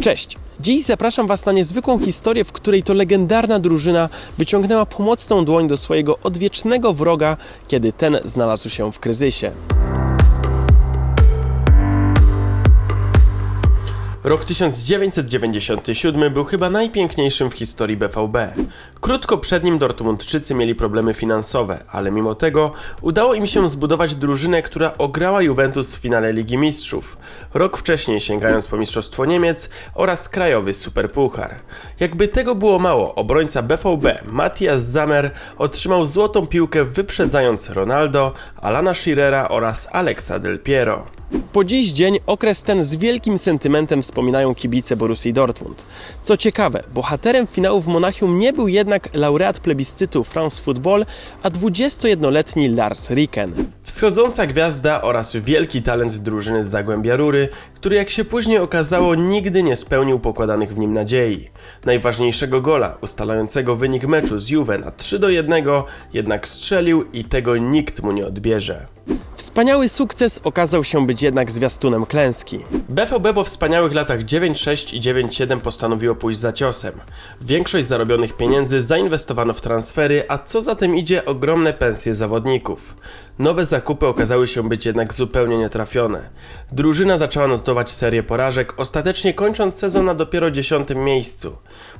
Cześć! Dziś zapraszam Was na niezwykłą historię, w której to legendarna drużyna wyciągnęła pomocną dłoń do swojego odwiecznego wroga, kiedy ten znalazł się w kryzysie. Rok 1997 był chyba najpiękniejszym w historii BVB. Krótko przed nim Dortmundczycy mieli problemy finansowe, ale mimo tego udało im się zbudować drużynę, która ograła Juventus w finale Ligi Mistrzów. Rok wcześniej sięgając po Mistrzostwo Niemiec oraz krajowy Superpuchar. Jakby tego było mało, obrońca BVB Matthias Zamer otrzymał złotą piłkę wyprzedzając Ronaldo, Alana Shearera oraz Alexa Del Piero. Po dziś dzień okres ten z wielkim sentymentem wspominają kibice Borussii Dortmund. Co ciekawe, bohaterem finału w Monachium nie był jednak laureat plebiscytu France Football, a 21-letni Lars Riken. Wschodząca gwiazda oraz wielki talent drużyny z Zagłębia Rury, który jak się później okazało nigdy nie spełnił pokładanych w nim nadziei. Najważniejszego gola, ustalającego wynik meczu z Juve na 3 do 1, jednak strzelił i tego nikt mu nie odbierze. Wspaniały sukces okazał się być jednak zwiastunem klęski. BVB po wspaniałych latach 9-6 i 9-7 postanowiło pójść za ciosem. Większość zarobionych pieniędzy zainwestowano w transfery, a co za tym idzie ogromne pensje zawodników. Nowe zakupy okazały się być jednak zupełnie nietrafione. Drużyna zaczęła notować serię porażek, ostatecznie kończąc sezon na dopiero 10 miejscu.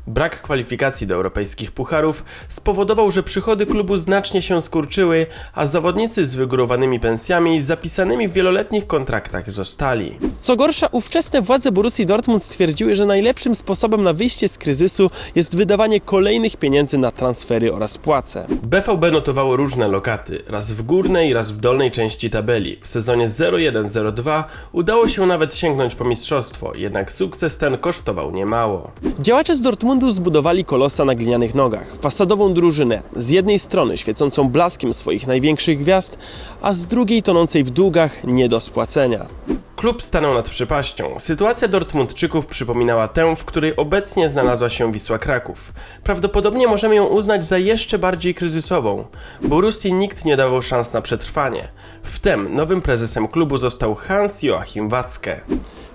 Brak kwalifikacji do europejskich pucharów spowodował, że przychody klubu znacznie się skurczyły, a zawodnicy z wygórowanymi pensjami zapisanymi w wieloletnich kontraktach zostali. Co gorsza, ówczesne władze Borussii Dortmund stwierdziły, że najlepszym sposobem na wyjście z kryzysu jest wydawanie kolejnych pieniędzy na transfery oraz płace. BVB notowało różne lokaty, raz w górnej, raz w dolnej części tabeli. W sezonie 01-02 udało się nawet sięgnąć po mistrzostwo, jednak sukces ten kosztował niemało. Działacze z Dortmundu zbudowali kolosa na glinianych nogach, fasadową drużynę, z jednej strony świecącą blaskiem swoich największych gwiazd, a z drugiej tonącej w długach nie do spłacenia. Klub stanął nad przepaścią. Sytuacja Dortmundczyków przypominała tę, w której obecnie znalazła się Wisła Kraków. Prawdopodobnie możemy ją uznać za jeszcze bardziej kryzysową. Borussii nikt nie dawał szans na przetrwanie. Wtem nowym prezesem klubu został Hans Joachim Watzke.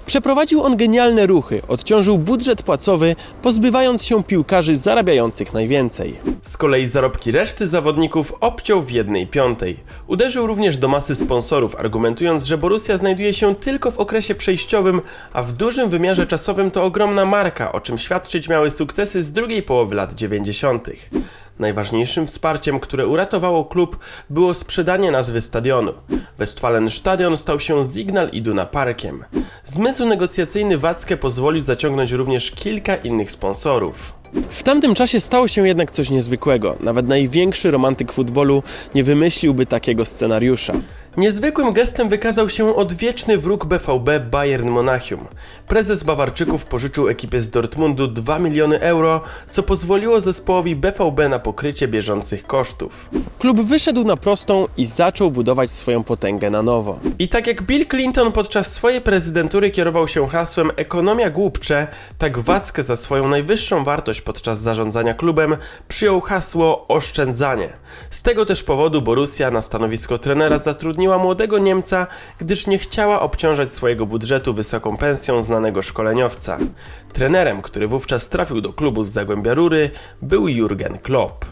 Przeprowadził on genialne ruchy, odciążył budżet płacowy, pozbywając się piłkarzy zarabiających najwięcej. Z kolei zarobki reszty zawodników obciął w jednej piątej. Uderzył również do masy sponsorów, argumentując, że Borussia znajduje się tylko w okresie przejściowym, a w dużym wymiarze czasowym to ogromna marka, o czym świadczyć miały sukcesy z drugiej połowy lat 90. Najważniejszym wsparciem, które uratowało klub, było sprzedanie nazwy stadionu. Westfalenstadion stał się Signal Iduna Parkiem. Zmysł negocjacyjny Wackę pozwolił zaciągnąć również kilka innych sponsorów. W tamtym czasie stało się jednak coś niezwykłego. Nawet największy romantyk futbolu nie wymyśliłby takiego scenariusza. Niezwykłym gestem wykazał się odwieczny wróg BVB Bayern Monachium. Prezes Bawarczyków pożyczył ekipie z Dortmundu 2 miliony euro, co pozwoliło zespołowi BVB na pokrycie bieżących kosztów. Klub wyszedł na prostą i zaczął budować swoją potęgę na nowo. I tak jak Bill Clinton podczas swojej prezydentury kierował się hasłem ekonomia głupcze, tak Wackę za swoją najwyższą wartość podczas zarządzania klubem przyjął hasło oszczędzanie. Z tego też powodu Borussia na stanowisko trenera zatrudniła młodego Niemca, gdyż nie chciała obciążać swojego budżetu wysoką pensją znanego szkoleniowca. Trenerem, który wówczas trafił do klubu z Zagłębia Rury, był Jurgen Klopp.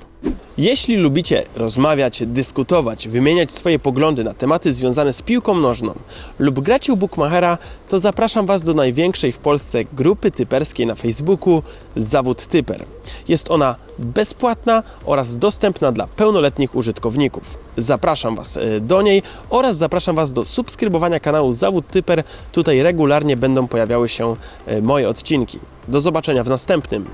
Jeśli lubicie rozmawiać, dyskutować, wymieniać swoje poglądy na tematy związane z piłką nożną lub grać u Bookmachera, to zapraszam Was do największej w Polsce grupy typerskiej na Facebooku Zawód Typer. Jest ona bezpłatna oraz dostępna dla pełnoletnich użytkowników. Zapraszam Was e, do niej oraz zapraszam Was do subskrybowania kanału Zawód Typer. Tutaj regularnie będą pojawiały się e, moje odcinki. Do zobaczenia w następnym.